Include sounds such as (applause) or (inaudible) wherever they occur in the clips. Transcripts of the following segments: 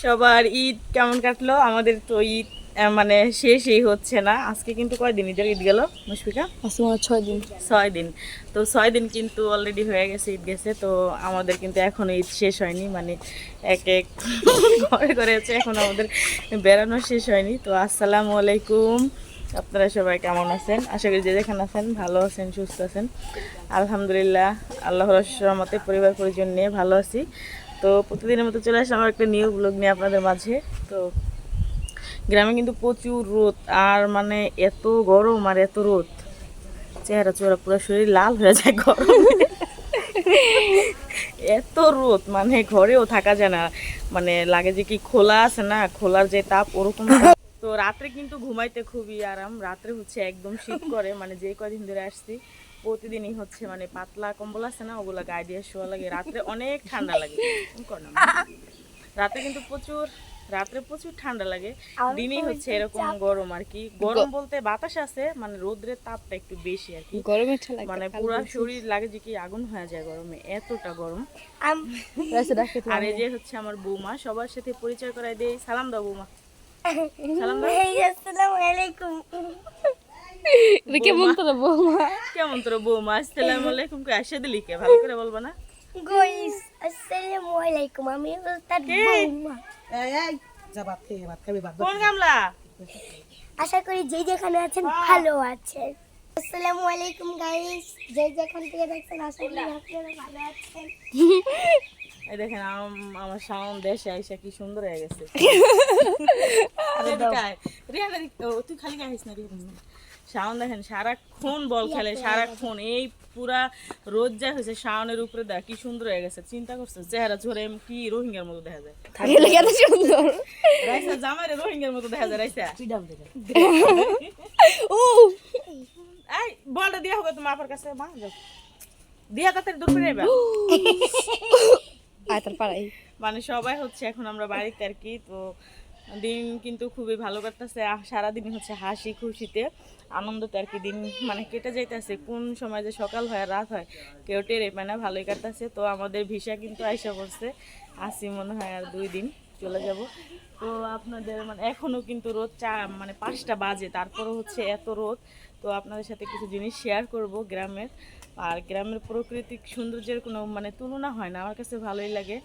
সবার ঈদ কেমন কাটলো? আমাদের তো ঈদ মানে শেষই হচ্ছে না। আজকে কিন্তু কয়দিন ঈদের ঈদ গেল মুশফিকা? আজকে ছয় দিন। ছয় দিন। তো ছয় দিন কিন্তু অলরেডি হয়ে গেছে ঈদ গেছে। তো আমাদের কিন্তু এখনও ঈদ শেষ হয়নি মানে এক এক ঘরে ঘরে আছে এখন আমাদের বেড়ানো শেষ হয়নি। তো আসসালামু আলাইকুম। আপনারা সবাই কেমন আছেন? আশা করি যে যেখানে আছেন ভালো আছেন সুস্থ আছেন। আলহামদুলিল্লাহ আল্লাহর রহমতে পরিবার পরিজন নিয়ে ভালো আছি। তো প্রতিদিনের মতো চলে আসলাম আমার একটা নিউ ব্লগ নিয়ে আপনাদের মাঝে। তো গ্রামে কিন্তু প্রচুর রোদ, আর মানে এত গরম আর এত রোদ। চেহারা চোরা পুরো শরীর লাল হয়ে যায় গরমে। এত রোদ মানে ঘরেও থাকা যায় না। মানে লাগে যে কি খোলা আছে না, খোলার যে তাপ ওরকম তো রাত্রে কিন্তু ঘুমাইতে খুবই আরাম। রাত্রে হচ্ছে একদম শীত করে মানে যে কদিন ধরে আসছি। প্রতিদিনই হচ্ছে মানে পাতলা কম্বল আছে না ওগুলা গায়ে দিয়ে শোয়া লাগে। রাত্রে অনেক ঠান্ডা লাগে। রাতে কিন্তু প্রচুর রাত্রে প্রচুর ঠান্ডা লাগে। দিনই হচ্ছে এরকম গরম আর কি। গরম বলতে বাতাস আছে মানে রোদ্রের তাপটা একটু বেশি আর কি। গরমে মানে পুরো শরীর লাগে যে কি আগুন হয়ে যায় গরমে এতটা গরম। আর এই যে হচ্ছে আমার বৌমা সবার সাথে পরিচয় করাই দেই সালাম দাও বৌমা। (laughs) সালাম দাও। আসসালামু আলাইকুম। কেমন তোরা বৌমা। কেমন তোর বৌমা? আসসালামু আলাইকুম। কে আসে দিলি কে? ভালো করে বলবা না। গাইস আসসালামু আলাইকুম। আমি তার বৌমা। এই এই যা ভাত খেয়ে ভাত খাবি ভাত কোন গামলা? আশা করি যে যেখানে আছেন ভালো আছেন। আসসালামু আলাইকুম গাইস যে যেখান থেকে দেখছেন আশা করি আপনারা ভালো আছেন। এই দেখেন আমার সাউন্ড দেশে আইসা কি সুন্দর হয়ে গেছে। (laughs) তুই খালি গাইস না শাওন দেখেন সারাক্ষণ বল খেলে সারাক্ষণ। এই পুরা রোদ যা হয়েছে শাওনের উপরে দেখ কি সুন্দর হয়ে গেছে। চিন্তা করছ চেহারা ঝরে কি রোহিঙ্গার মতো দেখা যায়। কত সুন্দর। রাইসা জামাইরে রোহিঙ্গার মতো দেখা যায় রাইসা। (laughs) ও! এই বলটা দিয়া হবে তোমার আপার কাছে মা যাও। দিয়া তাড়াতাড়ি দূর করে আয় তার পাড়াই মানে সবাই হচ্ছে এখন আমরা বাড়িতে আর কি তো দিন কিন্তু খুবই ভালো কাটতেছে। সারাদিন হচ্ছে হাসি খুশিতে, আনন্দতে আর কি দিন মানে কেটে যাইতেছে। কোন সময় যে সকাল হয় রাত হয়, কেউ টেরে পায় না, ভালোই কাটতেছে। তো আমাদের ভিসা কিন্তু আইসা পড়ছে। আসি মনে হয় আর দুই দিন চলে যাব। তো আপনাদের মানে এখনও কিন্তু রোদ চা মানে পাঁচটা বাজে, তারপরও হচ্ছে এত রোদ। তো আপনাদের সাথে কিছু জিনিস শেয়ার করব গ্রামের। আর গ্রামের প্রকৃতিক সৌন্দর্যের কোনো মানে তুলনা হয় না, আমার কাছে ভালোই লাগে।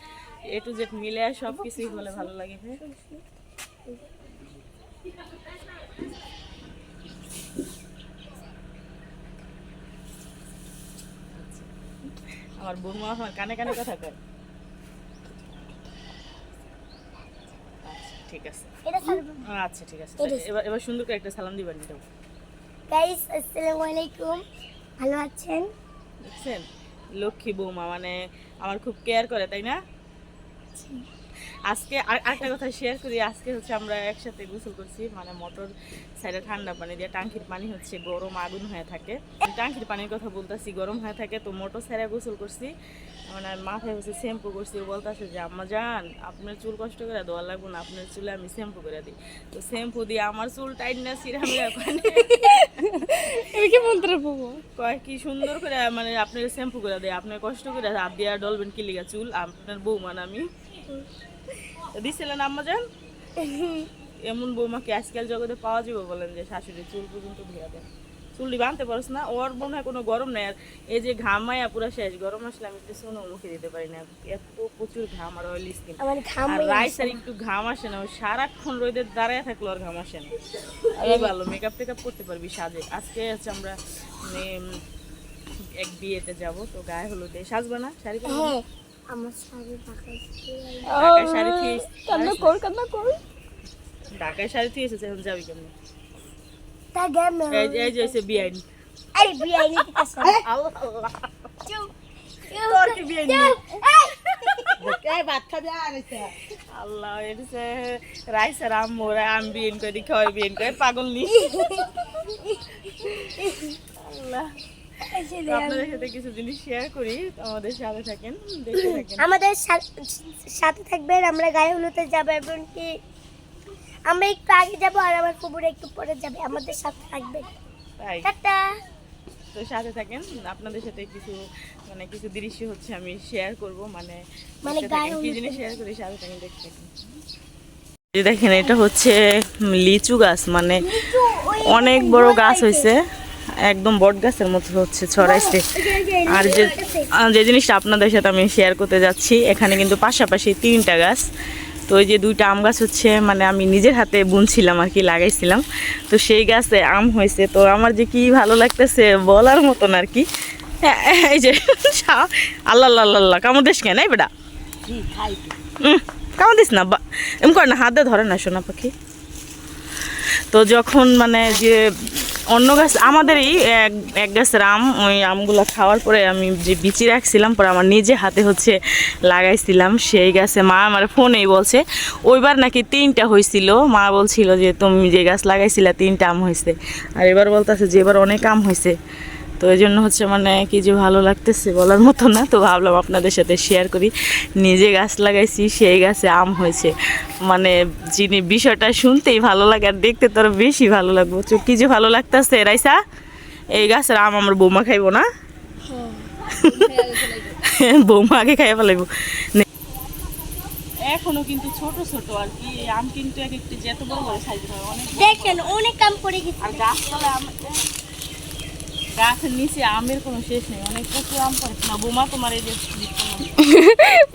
এ টু জেড মিলে সব কিছুই বলে ভালো লাগে। আমার বৌমা আমার কানে কানে কথা কয়। আচ্ছা ঠিক আছে। আচ্ছা ঠিক আছে। এবার এবার সুন্দর করে একটা সালাম দিবেন এটা গাইস আসসালামু আলাইকুম। ভালো আছেন? লক্ষ্মী বৌমা মানে আমার খুব কেয়ার করে তাই না? আজকে আর একটা কথা শেয়ার করি আজকে হচ্ছে আমরা একসাথে গোসল করছি মানে মোটর সাইডে ঠান্ডা পানি দিয়ে টাঙ্কির পানি হচ্ছে গরম আগুন হয়ে থাকে। টাঙ্কির পানির কথা বলতেছি গরম হয়ে থাকে তো মোটর সাইডে গোসল করছি। মানে মাথায় হচ্ছে শ্যাম্পু করছি ও বলতেছে যে আম্মা যান আপনার চুল কষ্ট করে দেওয়া লাগবে না আপনার চুলে আমি শ্যাম্পু করে দিই। তো শ্যাম্পু দিয়ে আমার চুল টাইট না সিরাম তোরা কয় কি সুন্দর করে মানে আপনার শ্যাম্পু করে দেয় আপনার কষ্ট করে হাত দিয়ে ডলবেন কি লিগা চুল? আপনার বৌমান আমি। দিছিলেন এমন বৌমাকে আজকাল জগতে পাওয়া যাবে বলেন যে শাশুড়ি চুল পর্যন্ত চুলটি বাঁধতে না ওর মনে হয় কোনো গরম নেই। আর এই যে ঘামায়া পুরো শেষ গরম আসলে আমি একটু সোনো মুখে দিতে পারি না। এত প্রচুর ঘাম আর অয়েল স্কিন আর রাইস আর একটু ঘাম আসে না ওই সারাক্ষণ রোদের দাঁড়ায় থাকল আর ঘাম আসে না। এই ভালো মেকআপ টেকআপ করতে পারবি সাজে। আজকে হচ্ছে আমরা এক বিয়েতে যাব তো গায়ে হলুদে। সাজবে না? শাড়ি? হ্যাঁ। আমার শাড়ি পাকাইছে ঢাকায় শাড়ি থিয়ে কান্না কর কান্না কর। ঢাকায় শাড়ি থিয়ে এসেছে এখন যাবি কেমন? তা গেম এই যে- এই যে হচ্ছে বিআইন আরে বিরিয়ানি আল্লাহ আল্লাহ। চুপ তোর কি বিআইন এই। ভাত খাবি আর এসে আল্লাহ এটা রাইস আর আম মোরা আম বিয়েন করে খাওয়াই বিয়েন করে পাগল নি। (laughs) আল্লাহ। আপনাদের সাথে কিছু জিনিস শেয়ার করি আমাদের সাথে থাকেন দেখতে থাকেন। আমাদের সাথে থাকবেন আমরা গায়ে হলুদে যাব এবং কি আমরা একটু আগে যাব আর আমার কুবুরে একটু পরে যাবে আমাদের সাথে থাকবেন। তাই। টাটা। তো সাথে থাকেন আপনাদের সাথে কিছু মানে কিছু দৃশ্য হচ্ছে আমি শেয়ার করব মানে মানে কি জিনিস শেয়ার করি সাথে থাকেন দেখতে থাকেন। দেখেন এটা হচ্ছে লিচু গাছ মানে অনেক বড় গাছ হয়েছে। একদম বট গাছের মতো হচ্ছে ছড়াইছে। আর যে যে জিনিসটা আপনাদের সাথে আমি শেয়ার করতে যাচ্ছি এখানে কিন্তু পাশাপাশি তিনটা গাছ। তো ওই যে দুইটা আম গাছ হচ্ছে মানে আমি নিজের হাতে বুনছিলাম আর কি লাগাইছিলাম। তো সেই গাছে আম হয়েছে। তো আমার যে কি ভালো লাগতেছে বলার মতন আর কি। হ্যাঁ, এই যে আল্লাহ আল্লাহ আল্লাহ দিস কেন এই বেটা? কি খাই। কামড় দিস না বা- এমন করে না হাতে ধরে না সোনা পাখি। তো যখন মানে যে অন্য গাছ, আমাদেরই এক গাছের আম, ওই আমগুলো খাওয়ার পরে আমি যে বিচি রাখছিলাম, পরে আমার নিজে হাতে হচ্ছে লাগাইছিলাম সেই গাছে। মা আমার ফোনেই বলছে, ওইবার নাকি তিনটা হয়েছিল মা বলছিল যে, তুমি যে গাছ লাগাইছিলা, তিনটা আম হয়েছে আর এবার বলতেছে যে, এবার অনেক আম হয়েছে তো এই জন্য হচ্ছে মানে কি যে ভালো লাগতেছে বলার মতো না। তো ভাবলাম আপনাদের সাথে শেয়ার করি। নিজে গাছ লাগাইছি সেই গাছে আম হয়েছে। মানে যিনি বিষয়টা শুনতেই ভালো লাগে আর দেখতে তো আরও বেশি ভালো লাগবো। তো কি যে ভালো লাগতেছে রাইসা? এই গাছের আম আমার বৌমা খাইবো না? (laughs) বৌমা আগে খাইয়া ফেলাইবো। এখনও কিন্তু ছোট ছোট আর কি আম কিন্তু এক একটি যেত বড় বড় সাইজ হয়। অনেক দেখেন অনেক কাম পড়ে গেছে। আর আম গাছের নিচে আমের কোনো শেষ নেই। অনেক প্রচুর আম পড়েছে না বোমা তোমার এই যে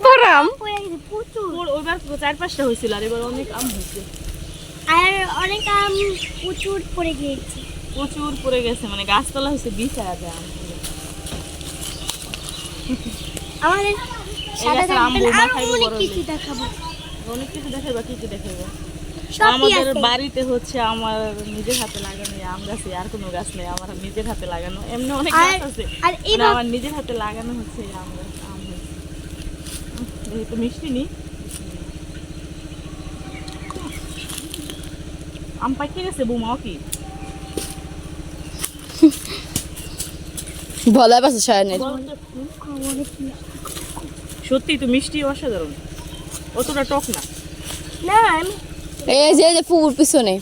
পরাম প্রচুর। ওইবার চার পাঁচটা হয়েছিল আর এবার অনেক আম হয়েছে। আর অনেক আম প্রচুর পড়ে গিয়েছে। প্রচুর পড়ে গেছে মানে গাছতলা হয়েছে বিছায়া যায় আম। আমাদের আম বোমা খাইবে অনেক কিছু। দেখাবো। অনেক কিছু দেখাইবা কি কি সবই আমাদের বাড়িতে হচ্ছে আমার নিজের হাতে লাগানো আম গাছে আর কোনো গাছ নেই আমার নিজের হাতে লাগানো। এমনি অনেক গাছ আছে। মানে আমার নিজের হাতে লাগানো হচ্ছে আম গাছ আম হয়েছে তো মিষ্টি নি। আম পাকিয়ে গেছে বৌমাও কি? ভোলা পাশে সায়নের সত্যি তো মিষ্টি অসাধারণ। অতটা টক না। না আমি এই যে এই যে পুকুর পিছনে।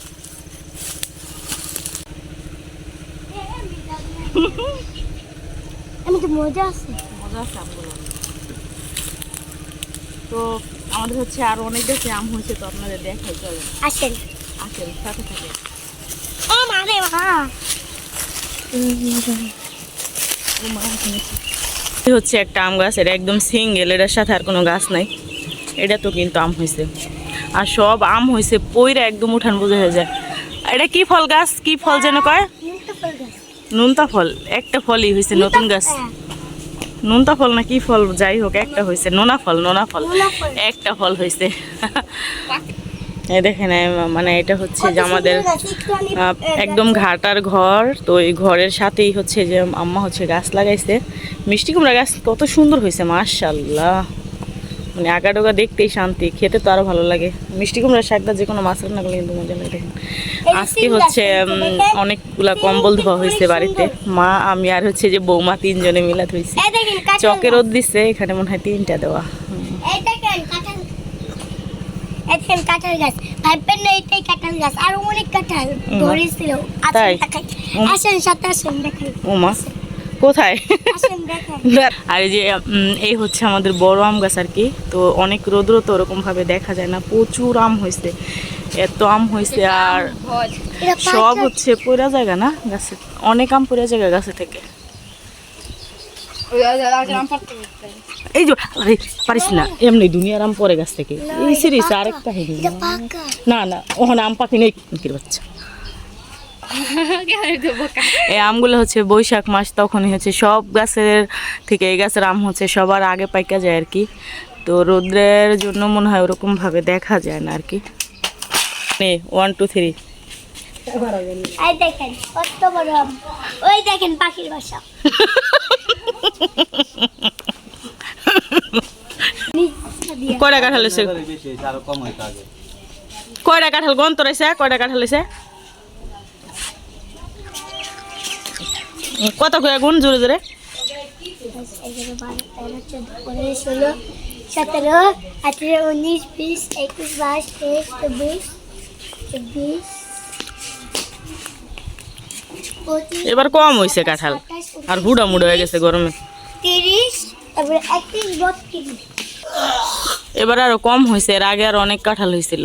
মজা আছে। মজা আছে আমগুলো তো আমাদের হচ্ছে আর অনেক গাছে আম হয়েছে তো আপনাদের দেখাই চলো আসেন। আসেন সাথে সাথে ও মা রে মা। হচ্ছে একটা আম গাছ এটা একদম সিঙ্গেল এটার সাথে আর কোনো গাছ নাই। এটা তো কিন্তু আম হয়েছে। আর সব আম হয়েছে পইরা একদম উঠান বোঝা হয়ে যায়। এটা কি ফল গাছ? কি ফল যেন কয়? নুনতা ফল একটা ফলই হয়েছে নতুন গাছ। হ্যাঁ, নুনতা ফল না কি ফল যাই হোক একটা হয়েছে নোনা ফল নোনা ফল। একটা ফল হয়েছে দেখেন মানে এটা হচ্ছে যে আমাদের একদম ঘাটার ঘর। তো এই ঘরের সাথেই হচ্ছে যে আম্মা হচ্ছে গাছ লাগাইছে। মিষ্টি কুমড়া গাছ কত সুন্দর হয়েছে মার্শাল্লাহ মানে আগা ডোগা দেখতেই শান্তি খেতে তো আরও ভালো লাগে। মিষ্টি কুমড়া শাকটা যে কোনো মাছ রান্না করলে কিন্তু মজা লাগে। আজকে হচ্ছে অনেকগুলা কম্বল ধোয়া হয়েছে বাড়িতে। মা আমি আর হচ্ছে যে বৌমা তিনজনে মিলা ধুইছি। এই দেখেন কাঁঠাল চকে রোদ দিচ্ছে এখানে মনে হয় তিনটা দেওয়া। এই কাঁঠাল গাছ। ভাববেন না এটাই কাঁঠাল গাছ। আর অনেক কাঁঠাল ধরেছিল। আসেন সাথে আসেন দেখাই। কোথায়? আর এই যে এই হচ্ছে আমাদের বড় আম গাছ আর কি। তো অনেক রোদ্র তো ওরকম ভাবে দেখা যায় না প্রচুর আম হয়েছে এত আম হয়েছে আর সব হচ্ছে পড়া জায়গা না গাছে অনেক আম পড়া জায়গা গাছে থেকে। এই যে আরে পারিস না এমনি দুনিয়ার আম পরে গাছ থেকে। এই সিরিজ আরেকটা না না ওখানে আম পাখি নেই কি বাচ্চা। (laughs) এই আমগুলো হচ্ছে বৈশাখ মাস তখনই হচ্ছে সব গাছের থেকে এই গাছের আম হচ্ছে সবার আগে পাইকা যায় আর কি। তো রোদ্রের জন্য মনে হয় ওরকম ভাবে দেখা যায় না আর কি। নে ওয়ান টু থ্রি দেখেন কত বড় ওই দেখেন পাখির বাসা। কয়টা কাঁঠাল হয়েছে? কয়টা কাঁঠাল গন্ত রয়েছে কয়টা কাঁঠাল হয়েছে? কত করে গুণ জোরে জোরে? ষোলো সতেরো আঠেরো উনিশ বিশ একুশ বাইশ তেইশ চব্বিশ চব্বিশ এবার কম হয়েছে কাঁঠাল আর হুড়া মুড়া হয়ে গেছে গরমে। তিরিশ তারপরে একত্রিশ বত্রিশ। এবার আরও কম হয়েছে এর আগে আর অনেক কাঁঠাল হয়েছিল